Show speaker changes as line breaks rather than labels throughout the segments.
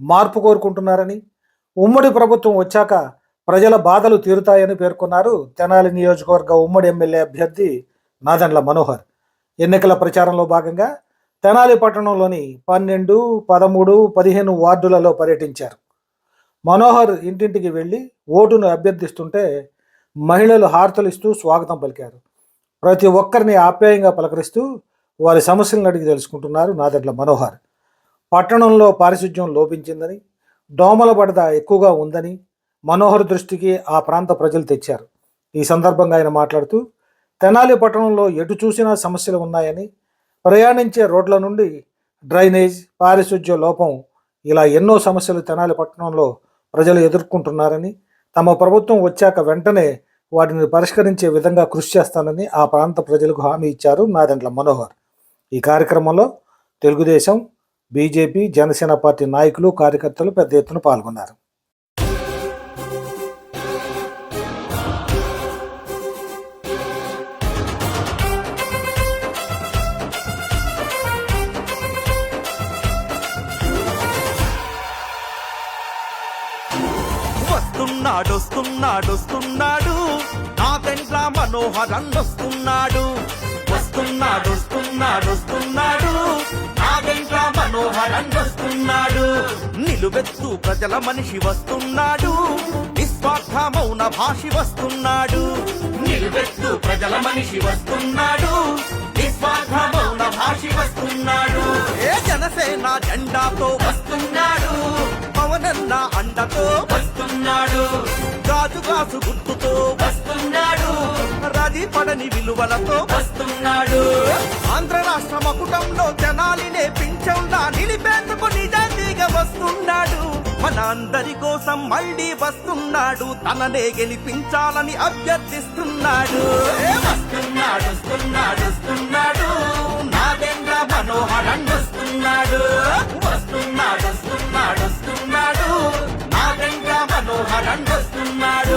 మార్పు కోరుకుంటున్నారని ఉమ్మడి ప్రభుత్వం వచ్చాక ప్రజల బాధలు తీరుతాయని పేర్కొన్నారు తెనాలి నియోజకవర్గ ఉమ్మడి ఎమ్మెల్యే అభ్యర్థి నాదండ్ల మనోహర్. ఎన్నికల ప్రచారంలో భాగంగా తెనాలి పట్టణంలోని పన్నెండు పదమూడు పదిహేను వార్డులలో పర్యటించారు. మనోహర్ ఇంటింటికి వెళ్ళి ఓటును అభ్యర్థిస్తుంటే మహిళలు హారతలిస్తూ స్వాగతం పలికారు. ప్రతి ఒక్కరిని ఆప్యాయంగా పలకరిస్తూ వారి సమస్యలను అడిగి తెలుసుకుంటున్నారు నాదెండ్ల మనోహర్. పట్టణంలో పారిశుధ్యం లోపించిందని దోమల బడద ఎక్కువగా ఉందని మనోహర్ దృష్టికి ఆ ప్రాంత ప్రజలు తెచ్చారు. ఈ సందర్భంగా ఆయన మాట్లాడుతూ తెనాలి పట్టణంలో ఎటు చూసినా సమస్యలు ఉన్నాయని ప్రయాణించే రోడ్ల నుండి డ్రైనేజ్ పారిశుధ్య లోపం ఇలా ఎన్నో సమస్యలు తెనాలి పట్టణంలో ప్రజలు ఎదుర్కొంటున్నారని తమ ప్రభుత్వం వచ్చాక వెంటనే వాటిని పరిష్కరించే విధంగా కృషి చేస్తానని ఆ ప్రాంత ప్రజలకు హామీ ఇచ్చారు నాదెండ్ల మనోహర్. ఈ కార్యక్రమంలో తెలుగుదేశం బీజేపీ జనసేన పార్టీ నాయకులు కార్యకర్తలు పెద్ద ఎత్తున పాల్గొన్నారు.
వస్తున్నాడు వస్తున్నాడు వస్తున్నాడు. నా పెండ్ల మనోహరన్ వస్తున్నాడు. వస్తున్నాడు వస్తున్నాడు వస్తున్నాడు. నా మనోహరన్ వస్తున్నాడు. నిలువెత్తు ప్రజల మనిషి వస్తున్నాడు. నిస్వార్థ మౌన భాషి వస్తున్నాడు. నిలువెత్తు ప్రజల మనిషి వస్తున్నాడు. నిస్వార్థ మౌన భాషి వస్తున్నాడు. ఏ జనసేన జెండాతో వస్తున్నాడు. పవనన్న అండతో వస్తున్నాడు. గాజుగాసు గుర్తుతో వస్తున్నాడు. రది పడని విలువలతో వస్తున్నాడు. ఆంధ్ర రాష్ట్ర మకుటంలో జనాలినే పింఛంలా నిలిపేందుకు నిజాయితీగా వస్తున్నాడు. మన అందరి కోసం మళ్ళీ వస్తున్నాడు. తననే గెలిపించాలని అభ్యర్థిస్తున్నాడు. వస్తున్నాడు వస్తున్నాడు వస్తున్నాడు. నాదేంద్ర మనోహరన్ వస్తున్నాడు. వస్తున్నాడు వస్తున్నాడు వస్తున్నాడు. మనోహరన్ వస్తున్నాడు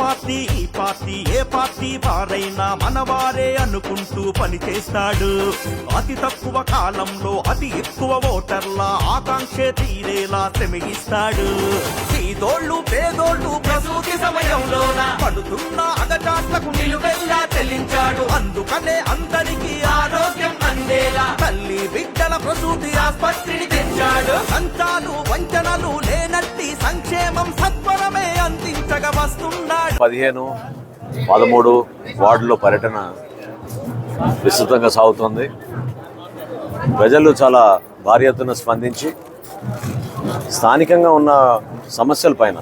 పార్టీ ఈ పార్టీ ఏ పార్టీ వారైనా మనవారే అనుకుంటూ పనిచేస్తాడు అతి తక్కువ కాలంలో అతి ఎక్కువ ఓటర్ల ఆకాంక్ష తీరేలా శ్రమిస్తాడు. పేదోళ్ళు పేదోళ్ళు ప్రసూతి సమయంలోన పడుతున్న అగచాట్లకు నిలువెల్లా చెల్లించాడు. అందుకనే అందరికీ ఆరోగ్యం అందేలా తల్లి బిడ్డల ప్రసూతి ఆస్పత్రిని తెచ్చాడు. సంచాలు వంచనలు లేనట్టి సంక్షేమం సత్
పదిహేను పదమూడు వార్డులో పర్యటన విస్తృతంగా సాగుతుంది. ప్రజలు చాలా భారీ ఎత్తున స్పందించి స్థానికంగా ఉన్న సమస్యల పైన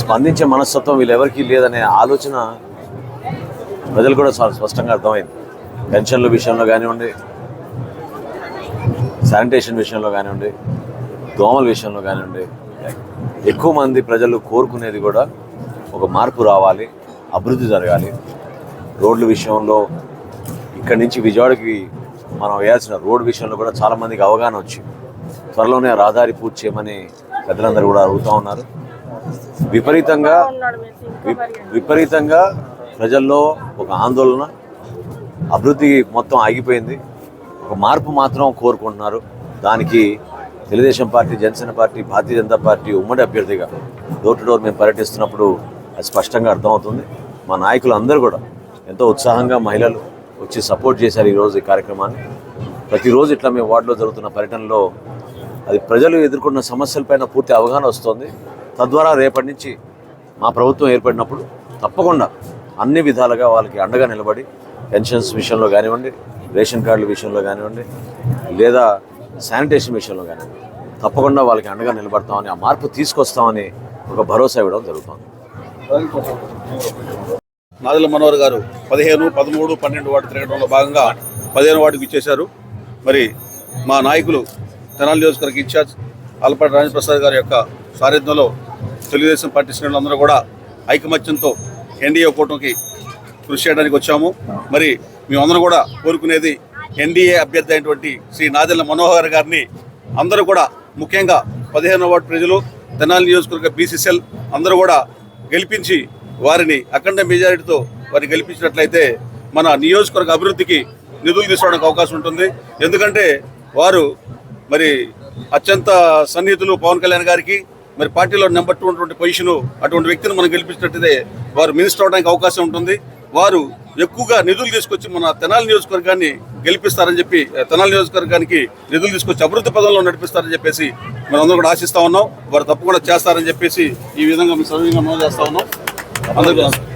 స్పందించే మనస్తత్వం వీళ్ళెవరికీ లేదనే ఆలోచన ప్రజలు కూడా చాలా స్పష్టంగా అర్థమైంది. పెన్షన్ల విషయంలో కానివ్వండి శానిటేషన్ విషయంలో కానివ్వండి దోమల విషయంలో కానివ్వండి ఎక్కువ మంది ప్రజలు కోరుకునేది కూడా ఒక మార్పు రావాలి అభివృద్ధి జరగాలి. రోడ్ల విషయంలో ఇక్కడి నుంచి విజయవాడకి మనం వేయాల్సిన రోడ్ విషయంలో కూడా చాలామందికి అవగాహన వచ్చింది త్వరలోనే రహదారి పూర్తి చేయమని పెద్దలందరూ కూడా అడుగుతూ ఉన్నారు. విపరీతంగా వి- విపరీతంగా ప్రజల్లో ఒక ఆందోళన అభివృద్ధి మొత్తం ఆగిపోయింది. ఒక మార్పు మాత్రం కోరుకుంటున్నారు. దానికి Telugu Desam party Janasena party Bharatiya Janata party ఉమ్మడి అభ్యర్థిగా డోర్ టు డోర్ మేము పర్యటిస్తున్నప్పుడు అది స్పష్టంగా అర్థమవుతుంది. మా నాయకులు అందరూ కూడా ఎంతో ఉత్సాహంగా మహిళలు వచ్చి సపోర్ట్ చేశారు ఈరోజు ఈ కార్యక్రమాన్ని. ప్రతిరోజు ఇట్లా మేము వార్డులో జరుగుతున్న పర్యటనలో అది ప్రజలు ఎదుర్కొన్న సమస్యలపైన పూర్తి అవగాహన వస్తుంది. తద్వారా రేపటి నుంచి మా ప్రభుత్వం ఏర్పడినప్పుడు తప్పకుండా అన్ని విధాలుగా వాళ్ళకి అండగా నిలబడి పెన్షన్స్ విషయంలో కానివ్వండి రేషన్ కార్డుల విషయంలో కానివ్వండి లేదా శానిటేషన్ విషయంలో కానివ్వండి తప్పకుండా వాళ్ళకి అండగా నిలబడతామని ఆ మార్పు తీసుకొస్తామని ఒక భరోసా ఇవ్వడం జరుగుతుంది.
నాదల మనోహర్ గారు పదిహేను పదమూడు పన్నెండు వాటి తిరగడంలో భాగంగా పదిహేను వాటికి ఇచ్చేశారు మరి మా నాయకులు తెనాలి నియోజకవర్గ ఇన్ఛార్జ్ ఆలపాటి రాజప్రసాద్ గారి యొక్క సారథ్యంలో తెలుగుదేశం పార్టీ శ్రేణులందరూ కూడా ఐకమత్యంతో ఎన్డీఏ కూటమికి కృషి చేయడానికి వచ్చాము. మరి మేమందరం కూడా కోరుకునేది ఎన్డీఏ అభ్యర్థి అయినటువంటి శ్రీ నాదెల్ల మనోహర్ గారిని అందరూ కూడా ముఖ్యంగా పదిహేను వార్డు ప్రజలు తెనాలి నియోజకవర్గ బీసీసీఎల్ అందరూ కూడా గెలిపించి వారిని అఖండ మెజారిటీతో వారిని గెలిపించినట్లయితే మన నియోజకవర్గ అభివృద్ధికి నిధులు తీసుకోవడానికి అవకాశం ఉంటుంది. ఎందుకంటే వారు మరి అత్యంత సన్నిహితులు పవన్ కళ్యాణ్ గారికి మరి పార్టీలో నెంబర్ టూ ఉన్నటువంటి పొజిషను అటువంటి వ్యక్తిని మనం గెలిపించినట్టయితే వారు మినిస్టర్ అవడానికి అవకాశం ఉంటుంది. వారు ఎక్కువగా నిధులు తీసుకొచ్చి మన తెనాలి నియోజకవర్గాన్ని గెలిపిస్తారని చెప్పి తెనాలి నియోజకవర్గానికి నిధులు తీసుకొచ్చి అభివృద్ధి పదంలో నడిపిస్తారని చెప్పేసి మనందరం కూడా ఆశిస్తా ఉన్నాం. వారు తప్పకుండా చేస్తారని చెప్పేసి ఈ విధంగా మేము సవ్యంగా నమోదు చేస్తా ఉన్నాం. అందరికీ